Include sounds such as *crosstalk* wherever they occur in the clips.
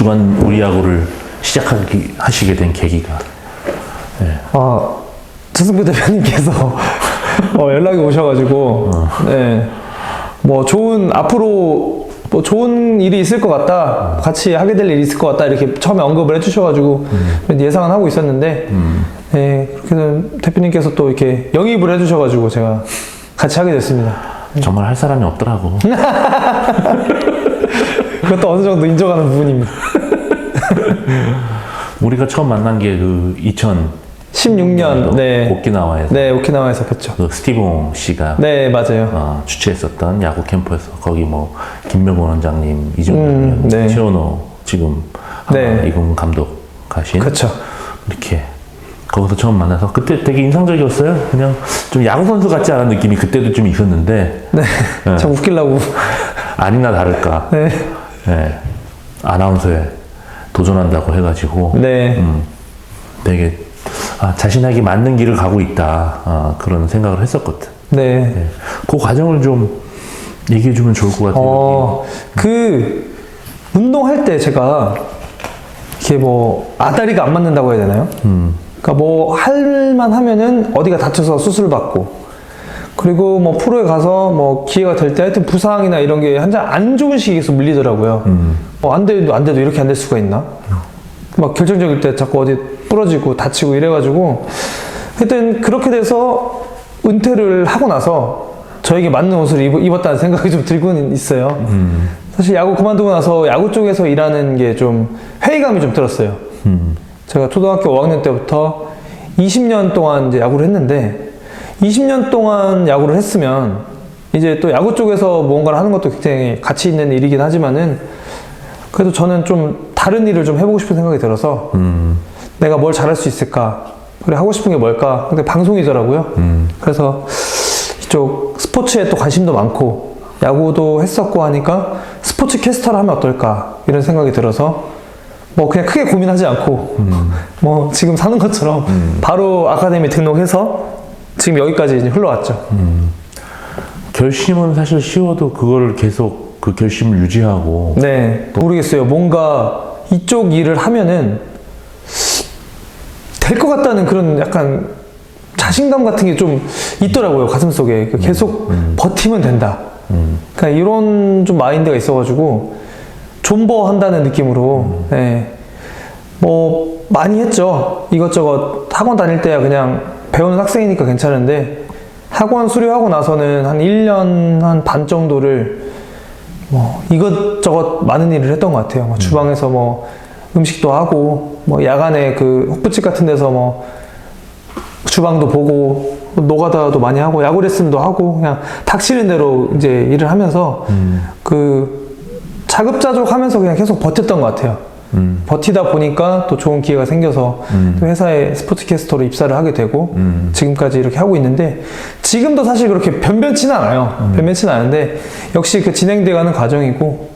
주간 우리 야구를 시작하기 하시게 된 계기가 아, 최승표 대표님께서 *laughs* 어, 연락이 오셔가지고, 네. 뭐 좋은, 앞으로 뭐 좋은 일이 있을 것 같다. 같이 하게 될 일이 있을 것 같다. 이렇게 처음에 언급을 해주셔가지고, 예상은 하고 있었는데, 네. 그래서 대표님께서 또 이렇게 영입을 해주셔가지고 제가 같이 하게 됐습니다. 정말 할 사람이 없더라고. *laughs* 그것도 어느 정도 인정하는 부분입니다. *laughs* 우리가 처음 만난 게그 16년, 네. 오키나와에서 네, 오키나와에서 뵀죠. 그 스티븐 씨가 네, 맞아요. 어, 주최했었던 야구 캠프에서 거기 뭐 김명곤 원장님, 이종현, 음, 네. 최원호 지금 네. 이군 감독 가신 그렇죠. 이렇게 거기서 처음 만나서 그때 되게 인상적이었어요. 그냥 좀 야구 선수 같지 않은 느낌이 그때도 좀 있었는데 네. 참 웃기려고. 아니나 다를까 네. 예, 아나운서에 도전한다고 해가지고 네. 음, 되게 아, 자신에게 맞는 길을 가고 있다 아, 그런 생각을 했었거든. 네. 예. 그 과정을 좀 얘기해 주면 좋을 것 같아요. 어, 그, 운동할 때 제가, 이렇게 뭐, 아다리가 안 맞는다고 해야 되나요? 음, 그러니까 뭐, 할만 하면은 어디가 다쳐서 수술 받고, 그리고 뭐, 프로에 가서 뭐, 기회가 될 때 하여튼 부상이나 이런 게 한장 안 좋은 시기에서 밀리더라고요. 음, 어, 안 돼도 안 돼도 이렇게 안 될 수가 있나? 막 결정적일 때 자꾸 어디 부러지고 다치고 이래가지고 하여튼 그렇게 돼서 은퇴를 하고 나서 저에게 맞는 옷을 입, 입었다는 생각이 좀 들고는 있어요. 음, 사실 야구 그만두고 나서 야구 쪽에서 일하는 게 좀 회의감이 좀 들었어요. 음, 제가 초등학교 5학년 때부터 20년 동안 이제 야구를 했는데 20년 동안 야구를 했으면 이제 또 야구 쪽에서 무언가를 하는 것도 굉장히 가치 있는 일이긴 하지만은 그래도 저는 좀 다른 일을 좀 해보고 싶은 생각이 들어서 음, 내가 뭘 잘할 수 있을까? 그래 하고 싶은 게 뭘까? 근데 방송이더라고요. 음, 그래서 이쪽 스포츠에 또 관심도 많고 야구도 했었고 하니까 스포츠 캐스터를 하면 어떨까? 이런 생각이 들어서 뭐 그냥 크게 고민하지 않고 *laughs* 뭐 지금 사는 것처럼 바로 아카데미 등록해서 지금 여기까지 이제 흘러왔죠. 결심은 사실 쉬워도 그걸 계속 그 결심을 유지하고 네 모르겠어요. 뭔가 이쪽 일을 하면은 될 것 같다는 그런 약간 자신감 같은 게 좀 있더라고요 가슴 속에 그 계속 버티면 된다. 음, 그러니까 이런 좀 마인드가 있어가지고 존버한다는 느낌으로 예. 뭐 많이 했죠 이것저것 학원 다닐 때야 그냥 배우는 학생이니까 괜찮은데 학원 수료하고 나서는 한 1년 한 반 정도를 뭐 이것저것 많은 일을 했던 것 같아요. 뭐 주방에서 뭐 음식도 하고 뭐 야간에 그 호프집 같은 데서 뭐 주방도 보고 노가다도 많이 하고 야구 레슨도 하고 그냥 닥치는 대로 이제 일을 하면서 그 자급자족 하면서 그냥 계속 버텼던 것 같아요. 음, 버티다 보니까 또 좋은 기회가 생겨서 음. 또 회사에 스포츠캐스터로 입사를 하게 되고 음. 지금까지 이렇게 하고 있는데 지금도 사실 그렇게 변변치는 않아요. 변변치는 않은데 역시 그 진행돼가는 과정이고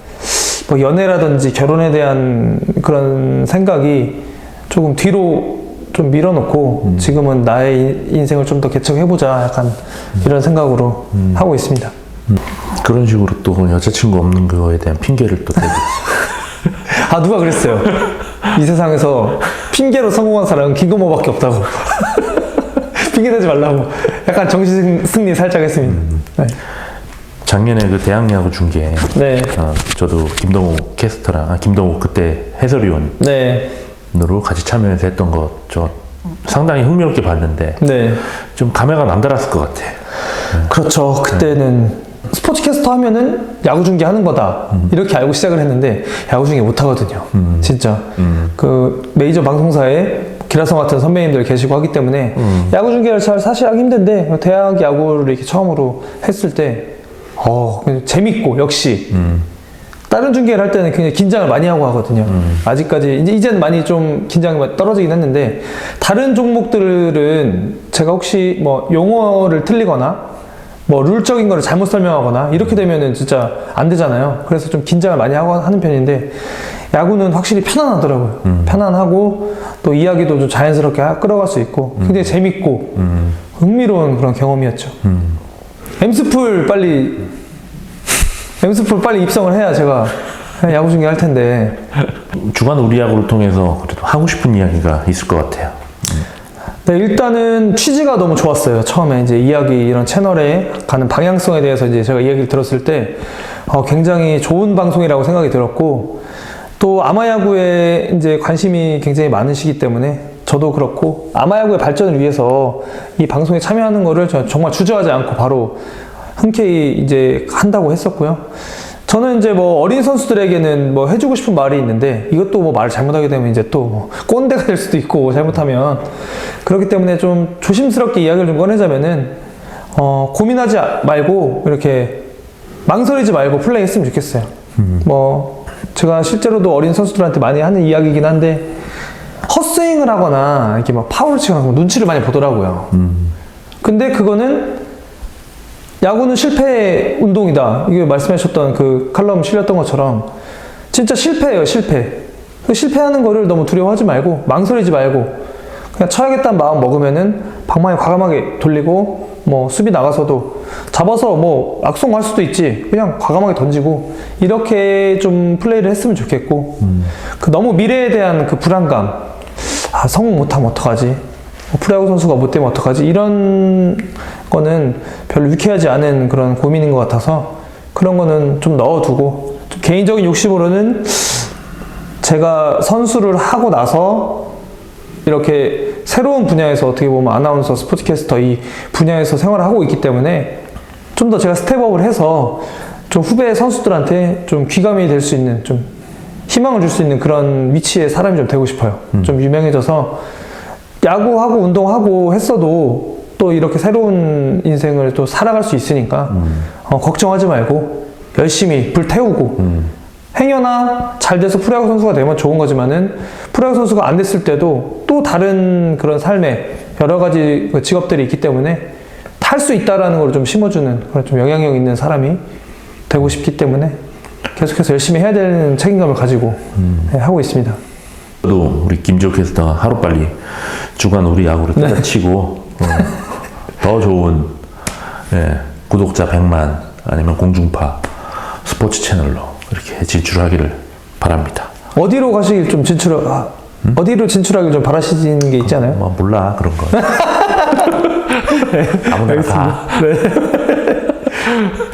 뭐 연애라든지 결혼에 대한 그런 생각이 조금 뒤로 좀 밀어놓고 지금은 나의 인- 인생을 좀 더 개척해보자 약간 이런 생각으로 하고 있습니다. 그런 식으로 또 여자친구 없는 거에 대한 핑계를 또 대고 *laughs* 아 누가 그랬어요? 이 세상에서 핑계로 성공한 사람은 김건모밖에 없다고. *laughs* 핑계 대지 말라고. 약간 정신 승리 살짝 했습니다. 네. 작년에 그 대학 야구 중계 네. 어, 저도 김동호 캐스터랑 아, 김동호 그때 해설위원으로 네. 같이 참여해서 했던 거 저 상당히 흥미롭게 봤는데 네. 좀 감회가 남달랐을 것 같아. 그렇죠. 그때는 스포츠 캐스터 하면은 야구 중계 하는 거다. 이렇게 알고 시작을 했는데 야구 중계 못 하거든요. 진짜. 그 메이저 방송사에 기라성 같은 선배님들 계시고 하기 때문에 야구 중계를 잘 사실 하기 힘든데 대학 야구를 이렇게 처음으로 했을 때 어, 재밌고 역시 다른 중계를 할 때는 굉장히 긴장을 많이 하고 하거든요. 아직까지 이제 이제는 많이 좀 긴장이 떨어지긴 했는데 다른 종목들은 제가 혹시 뭐 용어를 틀리거나 뭐 룰적인 거를 잘못 설명하거나 이렇게 되면은 진짜 안 되잖아요. 그래서 좀 긴장을 많이 하고 하는 편인데 야구는 확실히 편안하더라고요. 편안하고 또 이야기도 좀 자연스럽게 하- 끌어갈 수 있고 굉장히 재밌고 흥미로운 그런 경험이었죠. 엠스풀 빨리 엠스풀 빨리 입성을 해야 제가 야구 중계 할 텐데 주간 우리 야구를 통해서 그래도 하고 싶은 이야기가 있을 것 같아요. 네, 일단은 취지가 너무 좋았어요. 처음에 이제 이야기 이런 채널에 가는 방향성에 대해서 이제 제가 이야기를 들었을 때 어, 굉장히 좋은 방송이라고 생각이 들었고 또 아마야구에 이제 관심이 굉장히 많으시기 때문에 저도 그렇고 아마야구의 발전을 위해서 이 방송에 참여하는 거를 저 정말 주저하지 않고 바로 흔쾌히 이제 한다고 했었고요. 저는 이제 뭐 어린 선수들에게는 뭐 해주고 싶은 말이 있는데 이것도 뭐 말을 잘못하게 되면 이제 또 뭐 꼰대가 될 수도 있고 잘못하면 그렇기 때문에 좀 조심스럽게 이야기를 좀 꺼내자면은 어 고민하지 말고 이렇게 망설이지 말고 플레이했으면 좋겠어요. 뭐 제가 실제로도 어린 선수들한테 많이 하는 이야기이긴 한데 헛스윙을 하거나 이렇게 막 파울 치거나 눈치를 많이 보더라고요. 근데 그거는 야구는 실패 운동이다. 이게 말씀하셨던 그 칼럼 실렸던 것처럼 진짜 실패예요, 실패. 그 실패하는 거를 너무 두려워하지 말고 망설이지 말고 그냥 쳐야겠다는 마음 먹으면은 방망이 과감하게 돌리고 뭐 수비 나가서도 잡아서 뭐 악송할 수도 있지. 그냥 과감하게 던지고 이렇게 좀 플레이를 했으면 좋겠고 그 너무 미래에 대한 그 불안감 아 성공 못하면 어떡하지? 뭐 프로야구 선수가 못 되면 어떡하지? 이런 거는 별로 유쾌하지 않은 그런 고민인 것 같아서 그런 거는 좀 넣어두고 좀 개인적인 욕심으로는 제가 선수를 하고 나서 이렇게 새로운 분야에서 어떻게 보면 아나운서, 스포츠캐스터 이 분야에서 생활을 하고 있기 때문에 좀 더 제가 스텝업을 해서 좀 후배 선수들한테 좀 귀감이 될 수 있는 좀 희망을 줄 수 있는 그런 위치의 사람이 좀 되고 싶어요. 좀 유명해져서 야구하고 운동하고 했어도 또 이렇게 새로운 인생을 또 살아갈 수 있으니까 어, 걱정하지 말고 열심히 불 태우고 행여나 잘 돼서 프로야구 선수가 되면 좋은 거지만은 프로야구 선수가 안 됐을 때도 또 다른 그런 삶에 여러 가지 그 직업들이 있기 때문에 탈수 있다라는 걸 좀 심어주는 그런 좀 영향력 있는 사람이 되고 싶기 때문에 계속해서 열심히 해야 되는 책임감을 가지고 네, 하고 있습니다. 또 우리 김지호 캐스터가 하루빨리 주간 우리 야구를 때려치고 어, *laughs* 더 좋은 예, 구독자 100만 아니면 공중파 스포츠 채널로 이렇게 진출하기를 바랍니다. 어디로 가시길 좀 진출, 아, 어디로 진출하길 좀 바라시는 게 있지 않아요? 뭐 몰라 그런 거. *laughs* 아무나 다.